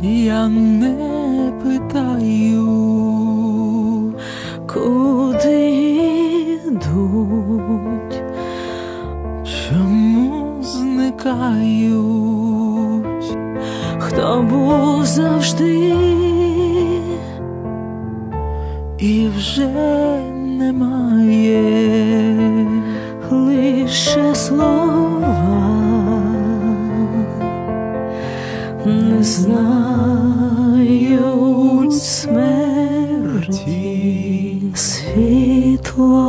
Я не питаю, Куди йдуть? чому зникають, Хто був завжди? і вже немає. Лише слова. Не знають смерті світло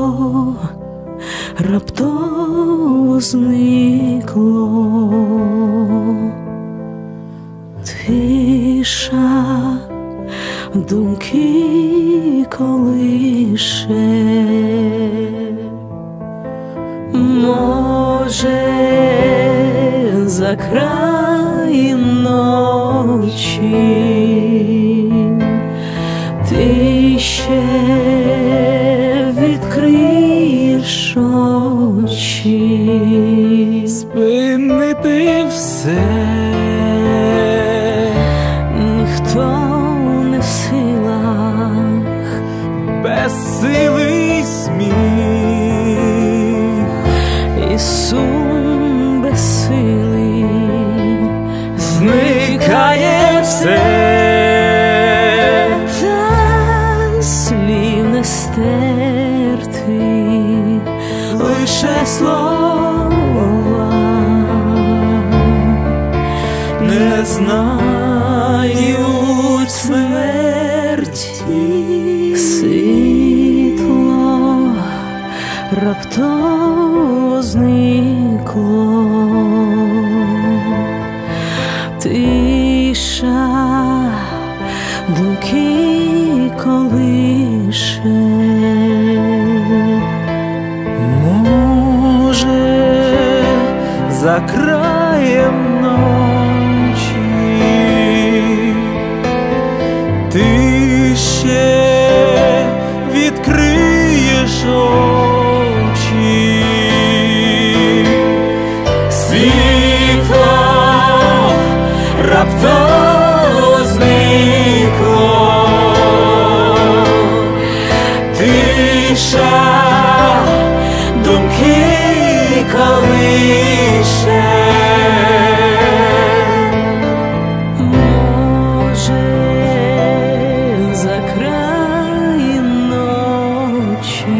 раптово зникло. Тиша думки колише може за край ночі. Ти ще відкриєш очі, Спинити все, ніхто і сум безсилий. Зникає все, лише слова. Не знають смерті раптово зникло тиша думки колише Може, за краєм ночі ти ще відкриєш очі. Раптово зникло, тиша думки колише. Може, за край ночі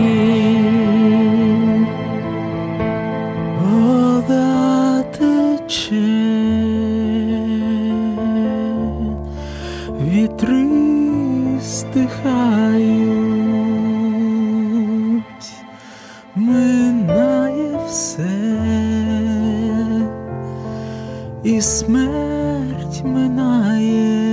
і смерть минає.